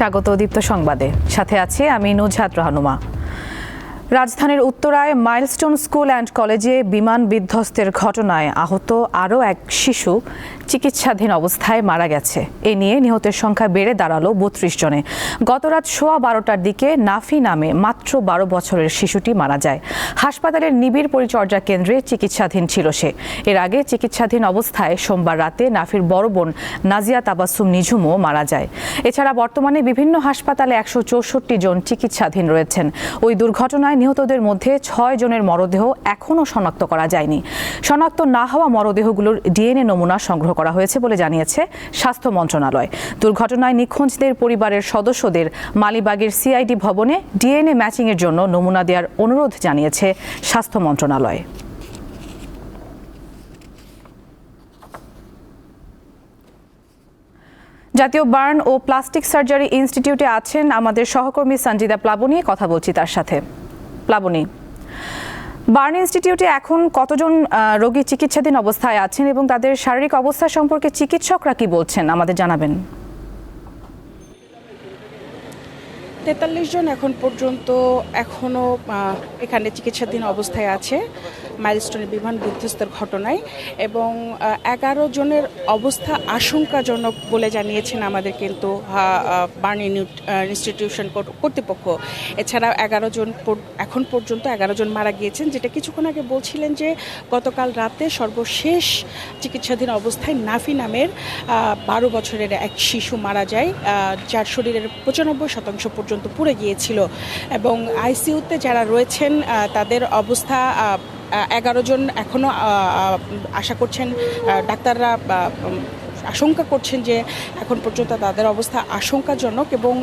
স্বাগত দীপ্ত সংবাদে। সাথে আছি আমি নুজহাত রাহানুমা। রাজধানীর উত্তরায় মাইলস্টোন স্কুল অ্যান্ড কলেজে বিমান বিধ্বস্তের ঘটনায় আহত আরও এক শিশু চিকিৎসাধীন অবস্থায় মারা গেছে। এ নিয়ে নিহতের সংখ্যা বেড়ে দাঁড়াল বত্রিশ জনে। গতরাত সোয়া বারোটার দিকে নাফি নামে মাত্র বারো বছরের শিশুটি মারা যায়। হাসপাতালের নিবিড় পরিচর্যা কেন্দ্রে চিকিৎসাধীন ছিল সে। এর আগে চিকিৎসাধীন অবস্থায় সোমবার রাতে নাফির বড় বোন নাজিয়া তাবাসুম নিঝুমও মারা যায়। এছাড়া বর্তমানে বিভিন্ন হাসপাতালে একশো চৌষট্টি জন চিকিৎসাধীন রয়েছেন। ওই দুর্ঘটনায় নিহতদের মধ্যে ছয় জনের মরদেহ এখনও শনাক্ত করা যায়নি। শনাক্ত না হওয়া মরদেহগুলোর ডিএনএ নমুনা সংগ্রহ করা হয়েছে বলে জানিয়েছে স্বাস্থ্য মন্ত্রণালয়। দুর্ঘটনায় নিখোঁজদের পরিবারের সদস্যদের মালিবাগের সিআইডি ভবনে ডিএনএ ম্যাচিংয়ের জন্য নমুনা দেওয়ার অনুরোধ জানিয়েছে স্বাস্থ্য মন্ত্রণালয়। জাতীয় বার্ন ও প্লাস্টিক সার্জারি ইনস্টিটিউটে আছেন আমাদের সহকর্মী সঞ্জিদা প্লাবনী, কথা বলছি তার সাথে। প্লাবনী। বার্ন ইনস্টিটিউটে এখন কতজন রোগী চিকিৎসাধীন অবস্থায় আছেন এবং তাদের শারীরিক অবস্থা সম্পর্কে চিকিৎসকরা কি বলছেন আমাদের জানাবেন। তেতাল্লিশ জন এখন পর্যন্ত এখনও এখানে চিকিৎসাধীন অবস্থায় আছে মাইলস্টোনে বিমান বিধ্বস্তের ঘটনায়, এবং এগারো জনের অবস্থা আশঙ্কাজনক বলে জানিয়েছেন আমাদের কিন্তু বার্ন ইনস্টিটিউশন কর্তৃপক্ষ। এছাড়া এগারো জন এখন পর্যন্ত এগারো জন মারা গিয়েছেন, যেটা কিছুক্ষণ আগে বলছিলেন যে গতকাল রাতে সর্বশেষ চিকিৎসাধীন অবস্থায় নাফি নামের বারো বছরের এক শিশু মারা যায় যার শরীরের পঁচানব্বই শতাংশ পর্যন্ত পুড়ে গিয়েছিল। এবং আইসিইউতে যারা রয়েছেন তাদের অবস্থা এগারো জন এখনও আশা করছেন ডাক্তাররা আশঙ্কা করছেন যে এখন পর্যন্ত তাদের অবস্থা আশঙ্কাজনক এবং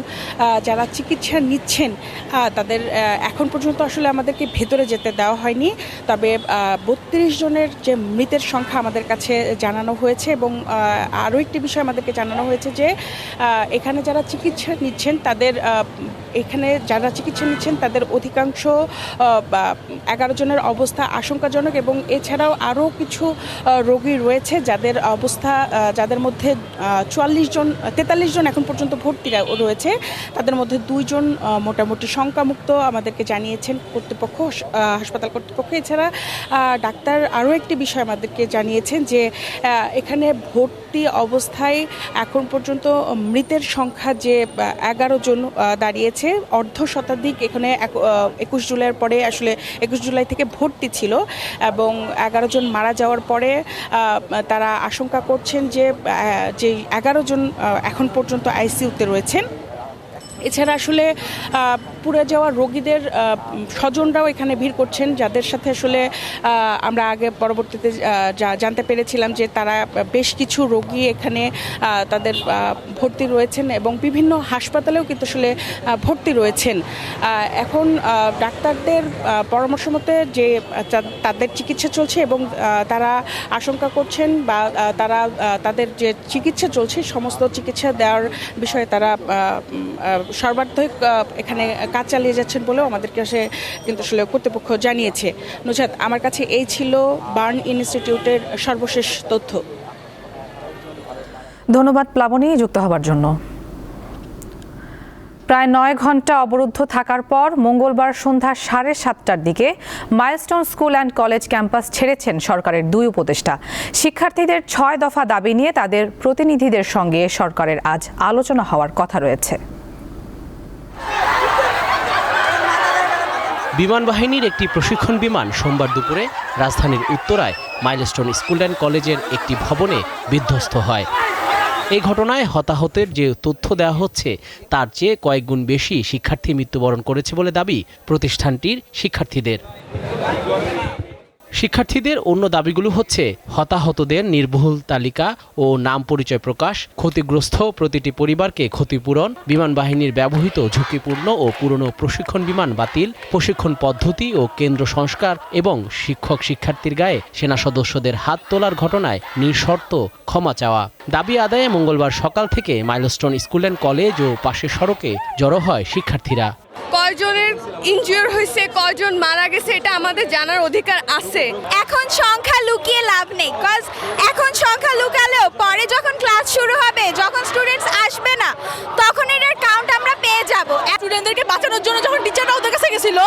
যারা চিকিৎসা নিচ্ছেন তাদের এখন পর্যন্ত আসলে আমাদেরকে ভেতরে যেতে দেওয়া হয়নি। তবে বত্রিশ জনের যে মৃতের সংখ্যা আমাদের কাছে জানানো হয়েছে এবং আরও একটি বিষয় আমাদেরকে জানানো হয়েছে যে এখানে যারা চিকিৎসা নিচ্ছেন, তাদের এখানে যারা চিকিৎসা নিচ্ছেন, তাদের অধিকাংশ এগারো জনের অবস্থা আশঙ্কাজনক এবং এছাড়াও আরও কিছু রোগী রয়েছে যাদের অবস্থা যাদের মধ্যে চুয়াল্লিশ জন, তেতাল্লিশ জন এখন পর্যন্ত ভর্তি রয়েছে। তাদের মধ্যে দুইজন মোটামুটি শঙ্কামুক্ত আমাদেরকে জানিয়েছেন কর্তৃপক্ষ হাসপাতাল কর্তৃপক্ষ। এছাড়া ডাক্তার আরও একটি বিষয় আমাদেরকে জানিয়েছেন যে এখানে ভর্তি অবস্থায় এখন পর্যন্ত মৃতের সংখ্যা যে এগারো জন দাঁড়িয়েছে, অর্ধ শতাধিক এখানে এক- একুশ জুলাইয়ের পরে আসলে একুশ জুলাই থেকে ভর্তি ছিল এবং এগারো জন মারা যাওয়ার পরে তারা আশঙ্কা করছেন যে যে এগারো জন এখন পর্যন্ত আইসিউতে রয়েছেন। এছাড়া আসলে পুড়ে যাওয়া রোগীদের স্বজনরাও এখানে ভিড় করছেন, যাদের সাথে আসলে আমরা আগে পরবর্তীতে জানতে পেরেছিলাম যে তারা বেশ কিছু রোগী এখানে তাদের ভর্তি রয়েছেন এবং বিভিন্ন হাসপাতালেও কিন্তু আসলে ভর্তি রয়েছেন। এখন ডাক্তারদের পরামর্শ মতে যে তাদের চিকিৎসা চলছে এবং তারা আশঙ্কা করছেন বা তারা তাদের যে চিকিৎসা চলছে, সমস্ত চিকিৎসা দেওয়ার বিষয়ে তারা সর্বার্থক এখানে কাজ চালিয়ে যাচ্ছেন বলেও আমাদেরকে কাছে কিন্তু আসলে কর্তৃপক্ষ জানিয়েছে। নুজাত, আমার কাছে এই ছিল বার্ন ইনস্টিটিউটের সর্বশেষ তথ্য। ধন্যবাদ প্লাবনী যুক্ত হবার জন্য। প্রায় নয় ঘণ্টা অবরুদ্ধ থাকার পর মঙ্গলবার সন্ধ্যা সাড়ে সাতটার দিকে Milestone school and college campus ছেড়েছেন সরকারের দুই উপদেষ্টা। শিক্ষার্থীদের ছয় দফা দাবি নিয়ে তাদের প্রতিনিধিদের সঙ্গে সরকারের আজ আলোচনা হওয়ার কথা রয়েছে। বিমান বাহিনীর একটি প্রশিক্ষণ বিমান সোমবার দুপুরে রাজধানীর উত্তরায় মাইলস্টোন স্কুল অ্যান্ড কলেজের একটি ভবনে বিধ্বস্ত হয়। এই ঘটনায় হতাহতের যে তথ্য দেওয়া হচ্ছে, তার চেয়ে কয়েকগুণ বেশি শিক্ষার্থী মৃত্যুবরণ করেছে বলে দাবি প্রতিষ্ঠানটির শিক্ষার্থীদের। শিক্ষার্থীদের অন্য দাবিগুলো হচ্ছে হতাহতদের নির্ভুল তালিকা ও নাম পরিচয় প্রকাশ, ক্ষতিগ্রস্ত প্রতিটি পরিবারকে ক্ষতিপূরণ, বিমান বাহিনীর ব্যবহৃত ঝুঁকিপূর্ণ ও পুরনো প্রশিক্ষণ বিমান বাতিল, প্রশিক্ষণ পদ্ধতি ও কেন্দ্র সংস্কার এবং শিক্ষক শিক্ষার্থীর গায়ে সেনা সদস্যদের হাত তোলার ঘটনায় নিঃশর্ত ক্ষমা চাওয়া। দাবি আদায়ে মঙ্গলবার সকাল থেকে মাইলস্টোন স্কুল অ্যান্ড কলেজ ও পাশের সড়কে জড়ো হয় শিক্ষার্থীরা। কয়জনের ইনজিওর হয়েছে কয়জন মারা গেছে এটা আমাদের জানার অধিকার আছে। এখন সংখ্যা লুকিয়ে লাভ নেই কজ এখন সংখ্যা লুকালেও পরে যখন ক্লাস শুরু হবে যখন স্টুডেন্টস আসবে না তখন এটার কাউন্ট আমরা পেয়ে যাব। স্টুডেন্টদেরকে বাঁচানোর জন্য যখন টিচাররা ওদের কাছে গেছিল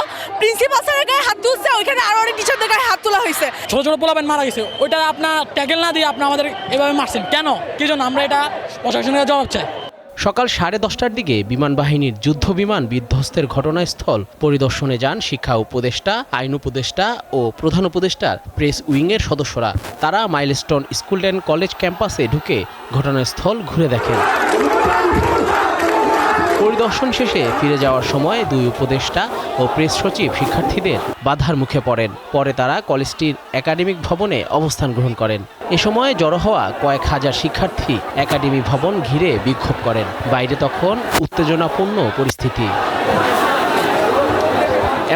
প্রিন্সিপাল স্যারের গায়ে হাত তুলছে ওইখানে আরও অনেক টিচারদের গায়ে হাত তোলা হয়েছে। ছোট ছোট পোলাবেন মারা গেছে ওইটা আপনার ট্যাকেল না দিয়ে আপনি আমাদের এভাবে মারছেন। কেন? কি জন্য? আমরা এটা প্রশাসনের জবাব চাই। সকাল সাড়ে দশটার দিকে বিমান বাহিনীর যুদ্ধ বিমান বিধ্বস্তের ঘটনাস্থল পরিদর্শনে যান শিক্ষা উপদেষ্টা, আইন উপদেষ্টা ও প্রধান উপদেষ্টার প্রেস উইংয়ের সদস্যরা। তারা মাইলস্টোন স্কুল অ্যান্ড কলেজ ক্যাম্পাসে ঢুকে ঘটনাস্থল ঘুরে দেখেন। পরিদর্শন শেষে ফিরে যাওয়ার সময় দুই উপদেষ্টা ও প্রেস সচিব শিক্ষার্থীদের বাধার মুখে পড়েন। পরে তারা কলেজটির একাডেমিক ভবনে অবস্থান গ্রহণ করেন। এ সময় জড়ো হওয়া কয়েক হাজার শিক্ষার্থী একাডেমি ভবন ঘিরে বিক্ষোভ করেন। বাইরে তখন উত্তেজনাপূর্ণ পরিস্থিতি।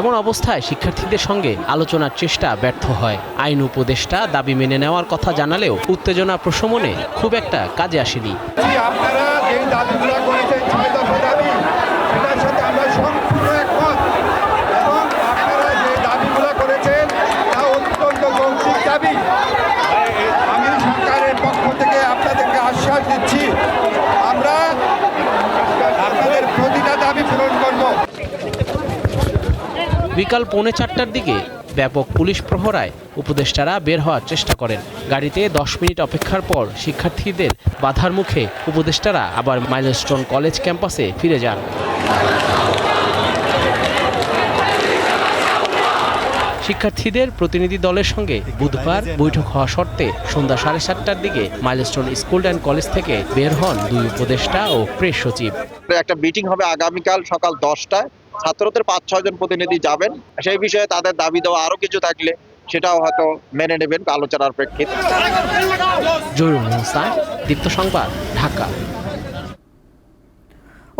এমন অবস্থায় শিক্ষার্থীদের সঙ্গে আলোচনার চেষ্টা ব্যর্থ হয়। আইন উপদেষ্টা দাবি মেনে নেওয়ার কথা জানালেও উত্তেজনা প্রশমনে খুব একটা কাজে আসেনি। আপনারা করেছেন ছয় দফা দাবি সেটার সাথে আমরা সম্পূর্ণ একমত এবং আপনারা যে দাবিগুলো করেছেন তা অত্যন্ত যৌক্তিক দাবি আমি সরকারের পক্ষ থেকে আপনাদেরকে আশ্বাস দিচ্ছি আমরা আপনাদের প্রতিটা দাবি পূরণ করব বিকাল পৌনে চারটার দিকে ব্যাপক পুলিশ প্রহরায় উপদেষ্টারা বের হওয়ার চেষ্টা করেন। গাড়িতে দশ মিনিট অপেক্ষার পর শিক্ষার্থীদের বাধার মুখে উপদেষ্টারা আবার মাইলস্টোন কলেজ ক্যাম্পাসে ফিরে যান। শিক্ষার্থীদের প্রতিনিধি দলের সঙ্গে বুধবার বৈঠক হওয়া সত্ত্বে সন্ধ্যা সাড়ে সাতটার দিকে মাইলস্টোন স্কুল অ্যান্ড কলেজ থেকে বের হন দুই উপদেষ্টা ও প্রেস সচিব। একটা মিটিং হবে আগামীকাল সকাল দশটায়। ছাত্রদের পাঁচ ছয় জন প্রতিনিধি যাবেন। সেই বিষয়ে তাদের দাবি দেওয়া আরও কিছু থাকলে সেটাও হয়তো মেনে নেবেন আলোচনার প্রেক্ষিতে। জরুল দীপ্ত সংবাদ ঢাকা।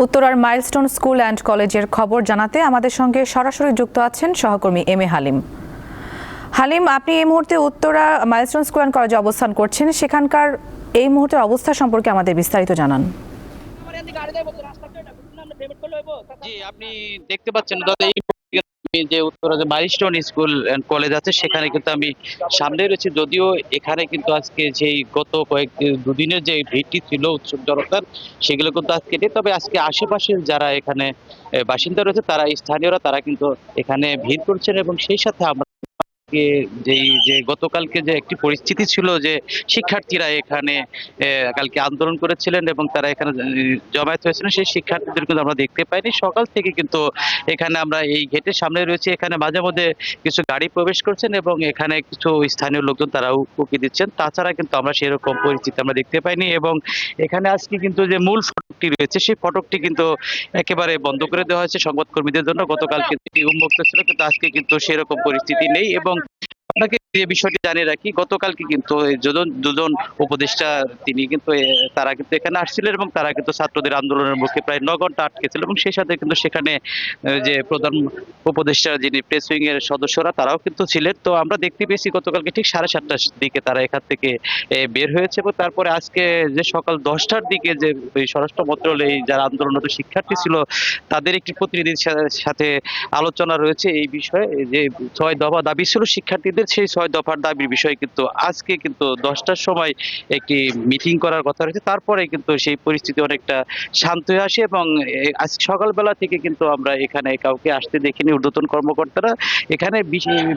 উত্তরার মাইলস্টোন স্কুল অ্যান্ড কলেজের খবর জানাতে আমাদের সঙ্গে সরাসরি যুক্ত আছেন সহকর্মী এম এ হালিম। হালিম আপনি এই মুহূর্তে উত্তরা মাইলস্টোন স্কুল অ্যান্ড কলেজে অবস্থান করছেন। সেখানকার এই মুহূর্তের অবস্থা সম্পর্কে আমাদের বিস্তারিত জানান। জি, আপনি দেখতে পাচ্ছেন দাদা, এই যে উত্তরা যে স্কুল এন্ড কলেজ আছে, সেখানে কিন্তু আমি সামনে রয়েছি। যদিও এখানে কিন্তু আজকে যেই গত কয়েক দুদিনের যে ভিড়টি ছিল উৎসব জনতার, সেগুলো কিন্তু আজকে নেই। তবে আজকে আশেপাশের যারা এখানে বাসিন্দা রয়েছে, তারা, স্থানীয়রা, তারা কিন্তু এখানে ভিড় করছেন এবং সেই সাথে আমরা যে গতকালকে যে একটি পরিস্থিতি ছিল যে শিক্ষার্থীরা এখানে কালকে আন্দোলন করেছিলেন এবং তারা এখানে জমায়েত হয়েছিলেন, সেই শিক্ষার্থীদের কিন্তু আমরা দেখতে পাইনি। সকাল থেকে কিন্তু এখানে আমরা এই গেটের সামনে রয়েছে। এখানে মাঝে মধ্যে কিছু গাড়ি প্রবেশ করছেন এবং এখানে কিছু স্থানীয় লোকজন তারাও উকি দিচ্ছেন। তাছাড়া কিন্তু আমরা সেরকম পরিস্থিতি আমরা দেখতে পাইনি এবং এখানে আজকে কিন্তু যে মূল ফটকটি রয়েছে, সেই ফটকটি কিন্তু একেবারে বন্ধ করে দেওয়া হয়েছে সংবাদকর্মীদের জন্য। গতকাল কিন্তু উন্মুক্ত ছিল, কিন্তু আজকে কিন্তু সেরকম পরিস্থিতি নেই এবং আপনাকে যে বিষয়টি জানিয়ে রাখি, গতকালকে কিন্তু দুজন দুজন উপদেষ্টা তিনি কিন্তু তারা কিন্তু এখানে আসছিলেন এবং তারা কিন্তু ছাত্রদের আন্দোলনের মুখে প্রায় ন ঘণ্টা আটকে ছিল এবং সেই সাথে কিন্তু সেখানে যে প্রধান উপদেষ্টা যিনি প্রেস উইং এর সদস্যরা, তারাও কিন্তু ছিলেন। তো আমরা দেখতে পেয়েছি গতকালকে ঠিক সাড়ে সাতটার দিকে তারা এখান থেকে বের হয়েছে এবং তারপরে আজকে যে সকাল দশটার দিকে যে স্বরাষ্ট্র মন্ত্রণালয়ে যারা আন্দোলনরত শিক্ষার্থী ছিল, তাদের একটি প্রতিনিধির সাথে আলোচনা রয়েছে এই বিষয়ে, যে ছয় দফা দাবি ছিল শিক্ষার্থীদের সেই ছয় দফার দাবির বিষয়ে কিন্তু আজকে কিন্তু দশটার সময় একটি মিটিং করার কথা রয়েছে। তারপরে কিন্তু সেই পরিস্থিতি অনেকটা শান্ত হয়ে আসে এবং আজ সকালবেলা থেকে কিন্তু আমরা এখানে কাউকে আসতে দেখিনি ঊর্ধ্বতন কর্মকর্তারা। এখানে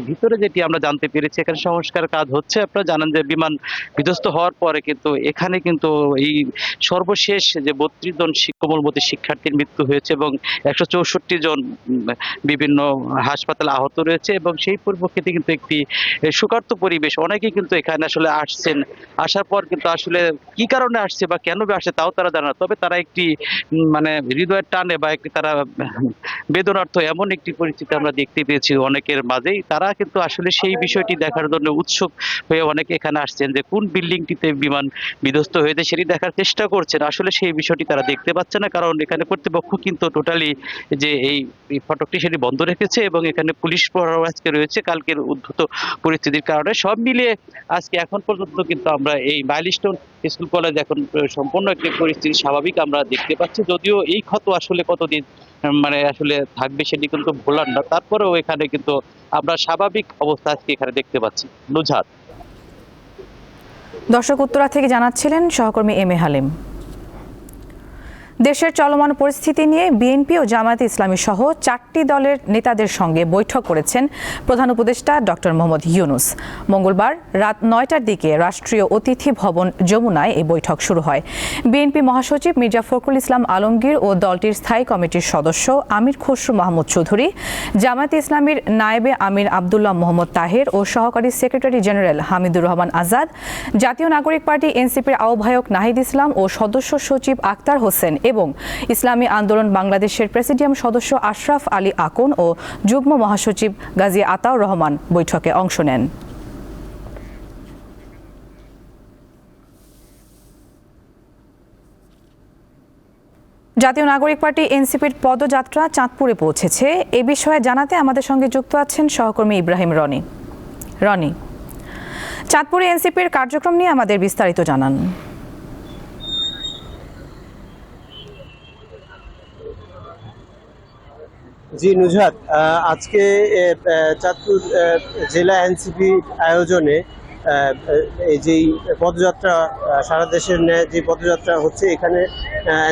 ভিতরে যেটি আমরা জানতে পেরেছি, এখানে সংস্কার কাজ হচ্ছে। আপনারা জানেন যে বিমান বিধ্বস্ত হওয়ার পরে কিন্তু এখানে কিন্তু এই সর্বশেষ যে বত্রিশ জন শিক্ষকমূলমতি শিক্ষার্থীর মৃত্যু হয়েছে এবং একশো চৌষট্টি জন বিভিন্ন হাসপাতালে আহত রয়েছে এবং সেই পরিপ্রেক্ষিতে কিন্তু একটি এ, শোকার্ত পরিবেশ অনেকেই কিন্তু এখানে আসলে আসছেন। আসার পর কিন্তু আসলে কি কারণে আসছে বা কেন বা আসছে তাও তারা জানে না। তবে তারা একটি মানে হৃদয়ের টানে বা একটি তারা বেদনার্থ এমন একটি পরিস্থিতি আমরা দেখতে পেয়েছি অনেকের মাঝেই। তারা কিন্তু আসলে সেই বিষয়টি দেখার জন্য উৎসুক হয়ে অনেকে এখানে আসছেন যে কোন বিল্ডিংটিতে বিমান বিধ্বস্ত হয়েছে সেটি দেখার চেষ্টা করছেন। আসলে সেই বিষয়টি তারা দেখতে পাচ্ছে না কারণ এখানে কর্তৃপক্ষ কিন্তু টোটালি যে এই এই ফটকটি সেটি বন্ধ রেখেছে এবং এখানে পুলিশ প্রহরাও আজকে রয়েছে। কালকের উদ্ভূত পরিস্থিতির কারণে সব মিলিয়ে আজকে এখন পর্যন্ত কিন্তু আমরা এই মাইলস্টোন স্কুল কলেজ এখন সম্পূর্ণ একটি পরিস্থিতি স্বাভাবিক আমরা দেখতে পাচ্ছি। যদিও এই ক্ষত আসলে কতদিন মানে আসলে থাকবে সেটি কিন্তু ভোলার না। তারপরেও এখানে কিন্তু আমরা স্বাভাবিক অবস্থা আজকে এখানে দেখতে পাচ্ছি। নুজহাত। দর্শক উত্তরা থেকে জানাচ্ছিলেন সহকর্মী এম এ হালিম। দেশের চলমান পরিস্থিতি নিয়ে বিএনপি ও জামায়াতে ইসলামী সহ চারটি দলের নেতাদের সঙ্গে বৈঠক করেছেন প্রধান উপদেষ্টা ডক্টর মোহাম্মদ ইউনুস। মঙ্গলবার রাত নয়টার দিকে রাষ্ট্রীয় অতিথি ভবন যমুনায় এই বৈঠক শুরু হয়। বিএনপি মহাসচিব মির্জা ফখরুল ইসলাম আলমগীর ও দলটির স্থায়ী কমিটির সদস্য আমির খসরু মাহমুদ চৌধুরী, জামায়াতে ইসলামীর নায়েবে আমির আবদুল্লাহ মোহাম্মদ তাহের ও সহকারী সেক্রেটারি জেনারেল হামিদুর রহমান আজাদ, জাতীয় নাগরিক পার্টি এনসিপির আহ্বায়ক নাহিদ ইসলাম ও সদস্য সচিব আক্তার হোসেন এবং ইসলামী আন্দোলন বাংলাদেশের প্রেসিডিয়াম সদস্য আশরাফ আলী আকন ও যুগ্ম মহাসচিব গাজী আতাউর রহমান বৈঠকে অংশ নেন। জাতীয় নাগরিক পার্টি এনসিপির পদযাত্রা চাঁদপুরে পৌঁছেছে। এ বিষয়ে জানাতে আমাদের সঙ্গে যুক্ত আছেন সহকর্মী ইব্রাহিম রনি। রনি, চাঁদপুরে এনসিপির কার্যক্রম নিয়ে আমাদের বিস্তারিত জানান। জি নুজহাত আজকে চাঁদপুর জেলা এনসিপি আয়োজনে এই যে পদযাত্রা সারা দেশের ন্যায় যে পদযাত্রা হচ্ছে, এখানে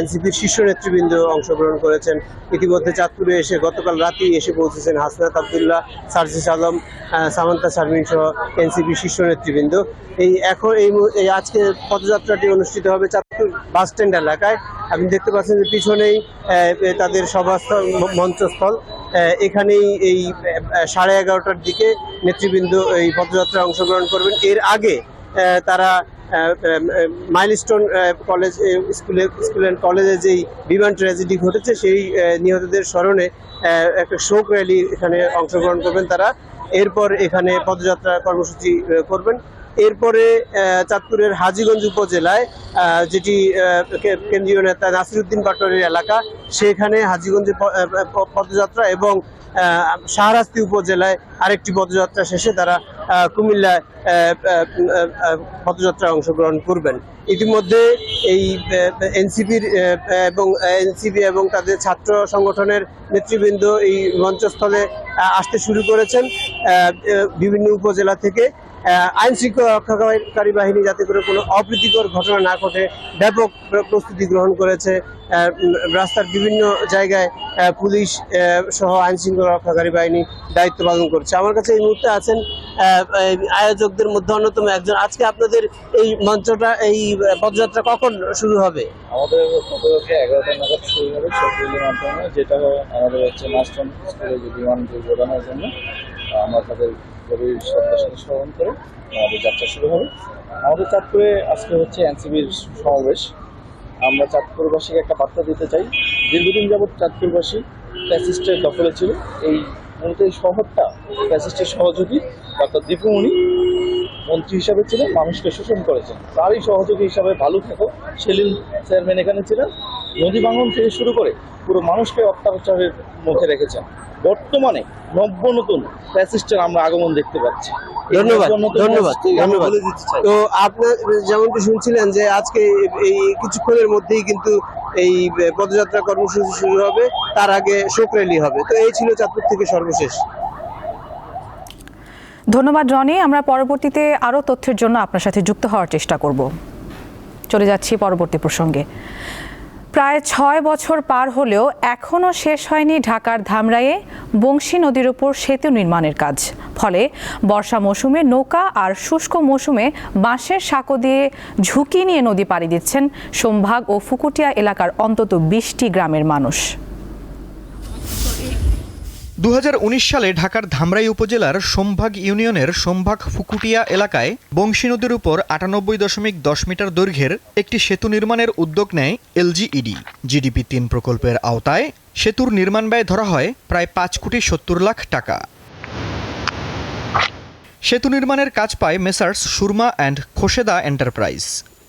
এনসিপির শীর্ষ নেতৃবৃন্দ অংশগ্রহণ করেছেন। ইতিমধ্যে চাঁদপুরে এসে গতকাল রাতেই এসে পৌঁছেছেন হাসনাত আবদুল্লাহ, সার্জিস আলম সামান্তা শারমিন সহ এনসিপি শীর্ষ নেতৃবৃন্দ। এই এখন, এই আজকে পদযাত্রাটি অনুষ্ঠিত হবে চাঁদপুর বাস স্ট্যান্ড এলাকায়। আপনি দেখতে পাচ্ছেন যে পিছনেই তাদের সভাস্থল মঞ্চস্থল। এখানেই এই সাড়ে এগারোটার দিকে নেতৃবৃন্দ এই পদযাত্রায় অংশগ্রহণ করবেন। এর আগে তারা মাইলস্টোন কলেজ স্কুলে, স্কুল অ্যান্ড কলেজে যেই বিমান ট্র্যাজেডি ঘটেছে, সেই নিহতদের স্মরণে একটা শোক র্যালি এখানে অংশগ্রহণ করবেন তারা। এরপর এখানে পদযাত্রা কর্মসূচি করবেন। এরপরে চাঁদপুরের হাজীগঞ্জ উপজেলায় যেটি কেন্দ্রীয় নেতা নাসিরুদ্দিন পাটোয়ারির এলাকা, সেখানে হাজীগঞ্জে পদযাত্রা এবং শাহরাস্তি উপজেলায় আরেকটি পদযাত্রা শেষে তারা কুমিল্লায় পদযাত্রায় অংশগ্রহণ করবেন। ইতিমধ্যে এই এনসিপির এবং এনসিপি এবং তাদের ছাত্র সংগঠনের নেতৃবৃন্দ এই মঞ্চস্থলে আসতে শুরু করেছেন বিভিন্ন উপজেলা থেকে। আইন শৃঙ্খলা রক্ষাকারী বাহিনী যাতে করে কোনো অপ্রীতিকর ঘটনা না ঘটে, ব্যাপক প্রস্তুতি গ্রহণ করেছে রাস্তার বিভিন্ন জায়গায় পুলিশ সহ আইন শৃঙ্খলা রক্ষাকারী বাহিনী দায়িত্ব পালন করছে। আমার কাছে এই মুহূর্তে আছেন আয়োজকদের মধ্যে অন্যতম একজন। আজকে আপনাদের এই মঞ্চটা, এই পদযাত্রা কখন শুরু হবে? আমাদের পদযাত্রা এগারোটা নাগাদ শুরু হবে ছবিগুলির মাধ্যমে, যেটা আমাদের হচ্ছে মাস্টন স্কুলে বিমান দুর্ঘটনার জন্য আমরা তাদের গভীর শ্রদ্ধার সাথে স্মরণ করে, আমাদের যাত্রা শুরু হবে। আমাদের চাঁদপুরে আজকে হচ্ছে এনসিবির সমাবেশ। আমরা চাঁদপুরবাসীকে একটা বার্তা দিতে চাই। দীর্ঘদিন যাবৎ চাঁদপুরবাসী ফ্যাসিস্টের দখলে ছিল। এই মূলত এই শহরটা ফ্যাসিস্টের সহযোগী ডক্টর দীপুমণি মন্ত্রী হিসাবে ছিলেন, মানুষকে শোষণ করেছেন। তারই সহযোগী হিসাবে ভালো থাকো। সেলিম চেয়ারম্যান এখানে ছিলেন। নদী ভাঙন থেকে শুরু করে পুরো মানুষকে অত্যাচারের মধ্যে রেখেছেন। বর্তমানে নব্য নতুন ফ্যাসিস্টের আমরা আগমন দেখতে পাচ্ছি। ধন্যবাদ ধন্যবাদ ধন্যবাদ। তো আপনার যেমনটি শুনছিলেন যে আজকে এই কিছুক্ষণের মধ্যেই কিন্তু এই পদযাত্রা কর্মসূচি শুরু হবে তার আগে শোক র্যালি হবে। তো এই ছিল চাঁদপুর থেকে সর্বশেষ। ধন্যবাদ রনি। আমরা পরবর্তীতে আরও তথ্যের জন্য আপনার সাথে যুক্ত হওয়ার চেষ্টা করব। চলে যাচ্ছি পরবর্তী প্রসঙ্গে। প্রায় ছয় বছর পার হলেও এখনও শেষ হয়নি ঢাকার ধামরাইয়ে বংশী নদীর উপর সেতু নির্মাণের কাজ। ফলে বর্ষা মৌসুমে নৌকা আর শুষ্ক মৌসুমে বাঁশের সাঁকো দিয়ে ঝুঁকি নিয়ে নদী পাড়ি দিচ্ছেন সোমভাগ ও ফুকুটিয়া এলাকার অন্তত বিশটি গ্রামের মানুষ। দু হাজার উনিশ সালে ঢাকার ধামরাই উপজেলার সোমভাগ ইউনিয়নের সোমভাগ ফুকুটিয়া এলাকায় বংশী নদীর উপর আটানব্বই দশমিক দশ মিটার দৈর্ঘ্যের একটি সেতু নির্মাণের উদ্যোগ নেয় এলজিইডি জিডিপি তিন প্রকল্পের আওতায় সেতুর নির্মাণ ব্যয় ধরা হয় প্রায় পাঁচ কোটি সত্তর লাখ টাকা। সেতু নির্মাণের কাজ পায় Messrs Surma and Khoseda enterprise.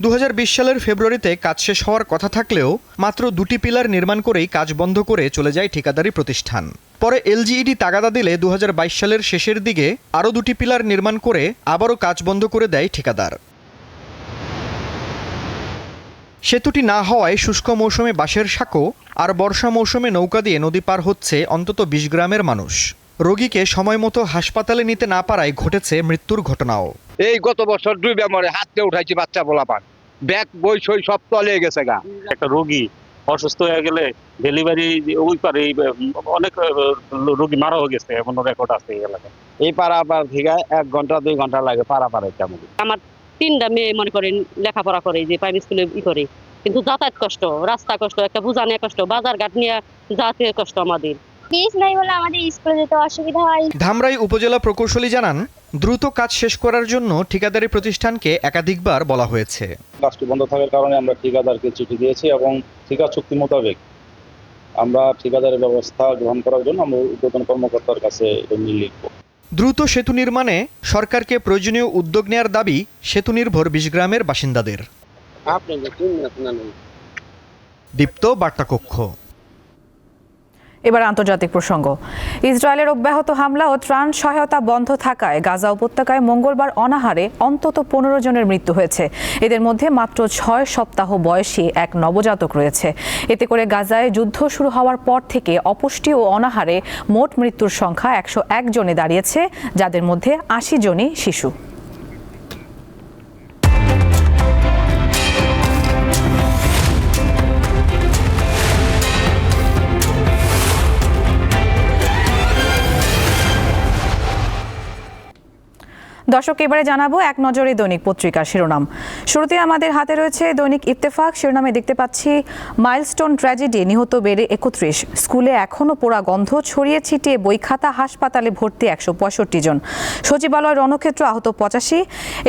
দু হাজার বিশ সালের ফেব্রুয়ারিতে কাজ শেষ হওয়ার কথা থাকলেও মাত্র দুটি পিলার নির্মাণ করেই কাজ বন্ধ করে চলে যায় ঠিকাদারি প্রতিষ্ঠান। পরে এলজিইডি তাগাদা দিলে দুহাজার বাইশ সালের শেষের দিকে আরও দুটি পিলার নির্মাণ করে আবারও কাজ বন্ধ করে দেয় ঠিকাদার। সেতুটি না হওয়ায় শুষ্ক মৌসুমে বাঁশের সাঁকো আর বর্ষা মৌসুমে নৌকা দিয়ে নদী পার হচ্ছে অন্তত বিশ গ্রামের মানুষ। রোগীকে সময় মতো হাসপাতালে নিতে না পারায় ঘটেছে মৃত্যুর ঘটনাও। এই গত বছর ডুবে মরে হাতে উঠাইছি বাচ্চা বলা পান ব্যাগ বই সই সব তলে গেছে গা। একটা রোগী অসুস্থ হয়ে গেলে ডেলিভারি ওই পারে অনেক রোগী মারাও গেছে এখনও রেকর্ড আছে এই এলাকায়। এই পারাপার থেকে এক ঘণ্টা দুই ঘণ্টা লাগে পারাপার কেমন আমার তিনটা মেয়ে মনে করেন লেখাপড়া করে যে প্রাইভেট স্কুলে ই করে কিন্তু যাতায়াত কষ্ট রাস্তা কষ্ট একটা বোঝা নিয়ে কষ্ট বাজার ঘাট নিয়ে যাতে কষ্ট আমাদের। ব্রিজ নাই বলে আমাদের স্কুলে যেতে অসুবিধা হয়। ধামরাই উপজেলা প্রকৌশলী জানান দ্রুত কাজ শেষ করার জন্য ঠিকাদারি প্রতিষ্ঠানকে একাধিকবার বলা হয়েছে। কাজটি বন্ধ থাকার কারণে আমরা ঠিকাদারকে চিঠি দিয়েছি এবং ঠিকা চুক্তি মোতাবেক আমরা ঠিকাদারের ব্যবস্থা গ্রহণ করার জন্য আমরা উদ্বোধন কর্মকর্তার কাছে এমনি লিখব। দ্রুত সেতু নির্মাণে সরকারকে প্রয়োজনীয় উদ্যোগ নেয়ার দাবি সেতু নির্ভর বিশগ্রামের বাসিন্দাদের। দীপ্ত বার্তাকক্ষ। এবার আন্তর্জাতিক প্রসঙ্গ। ইসরায়েলের অব্যাহত হামলা ও ত্রাণ সহায়তা বন্ধ থাকায় গাজা উপত্যকায় মঙ্গলবার অনাহারে অন্তত পনেরো জনের মৃত্যু হয়েছে। এদের মধ্যে মাত্র ছয় সপ্তাহ বয়সী এক নবজাতক রয়েছে। এতে করে গাজায় যুদ্ধ শুরু হওয়ার পর থেকে অপুষ্টি ও অনাহারে মোট মৃত্যুর সংখ্যা একশো এক জনে দাঁড়িয়েছে, যাদের মধ্যে আশি জনই শিশু। দর্শক এবারে জানাব এক নজরে দৈনিক পত্রিকার শিরোনাম। শুরুতে আমাদের হাতে রয়েছে দৈনিক ইত্তেফাক। শিরোনামে দেখতে পাচ্ছি, মাইলস্টোন ট্র্যাজেডি নিহত বেড়ে একত্রিশ। স্কুলে এখনও পোড়া গন্ধ ছড়িয়ে ছিটিয়ে বইখাতা হাসপাতালে ভর্তি একশো পঁয়ষট্টি জন। সচিবালয় রণক্ষেত্র আহত পঁচাশি।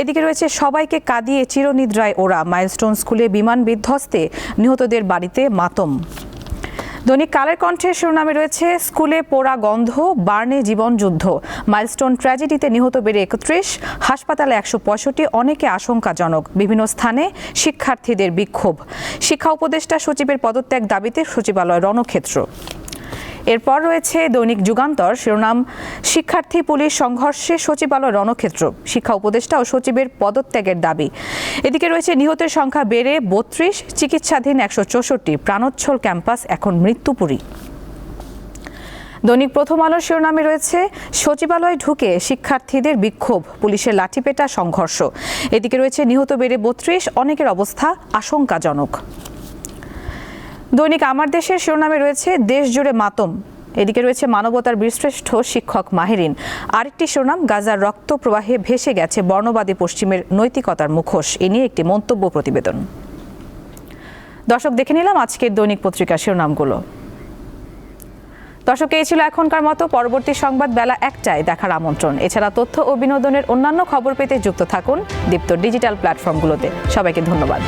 এদিকে রয়েছে, সবাইকে কাঁদিয়ে চিরনিদ্রায় ওরা। মাইলস্টোন স্কুলে বিমান বিধ্বস্তে নিহতদের বাড়িতে মাতম। দৈনিক কালের কণ্ঠের শিরোনামে রয়েছে, স্কুলে পোড়া গন্ধ, বার্নে জীবন যুদ্ধ। মাইলস্টোন ট্র্যাজেডিতে নিহত বেড়ে একত্রিশ, হাসপাতালে একশো পঁয়ষট্টি, অনেকে আশঙ্কাজনক। বিভিন্ন স্থানে শিক্ষার্থীদের বিক্ষোভ। শিক্ষা উপদেষ্টা সচিবের পদত্যাগ দাবিতে সচিবালয় রণক্ষেত্র। এরপর রয়েছে দৈনিক যুগান্তর, শিরোনাম, শিক্ষার্থী, পুলিশ, সংঘর্ষে সচিবালয় রণক্ষেত্র, শিক্ষা উপদেষ্টা ও সচিবের পদত্যাগের দাবি। এদিকে রয়েছে নিহতের সংখ্যা বেড়ে বত্রিশ, চিকিৎসাধীন একশো চৌষট্টি, প্রাণোচ্ছল ক্যাম্পাস এখন মৃত্যুপুরী। দৈনিক প্রথম আলোর শিরোনামে রয়েছে, সচিবালয়ে ঢুকে শিক্ষার্থীদের বিক্ষোভ, পুলিশের লাঠিপেটা সংঘর্ষ। এদিকে রয়েছে নিহত বেড়ে বত্রিশ, অনেকের অবস্থা আশঙ্কাজনক। দৈনিক আমার দেশের শিরোনামে রয়েছে দেশ জুড়ে মাতম। এদিকে রয়েছে মানবতার বীরশ্রেষ্ঠ শিক্ষক মাহেরিন। আরেকটি শিরোনাম, গাজার রক্ত প্রবাহে ভেসে গেছে বর্ণবাদী পশ্চিমের নৈতিকতার মুখোশ। এ নিয়ে একটি মন্তব্য প্রতিবেদন। দর্শক, দেখে নিলাম আজকের দৈনিক পত্রিকার শিরোনামগুলো। দর্শক, এই ছিল এখনকার মতো। পরবর্তী সংবাদ বেলা একটায় দেখার আমন্ত্রণ। এছাড়া তথ্য ও বিনোদনের অন্যান্য খবর পেতে যুক্ত থাকুন দীপ্ত ডিজিটাল প্ল্যাটফর্মগুলোতে। সবাইকে ধন্যবাদ।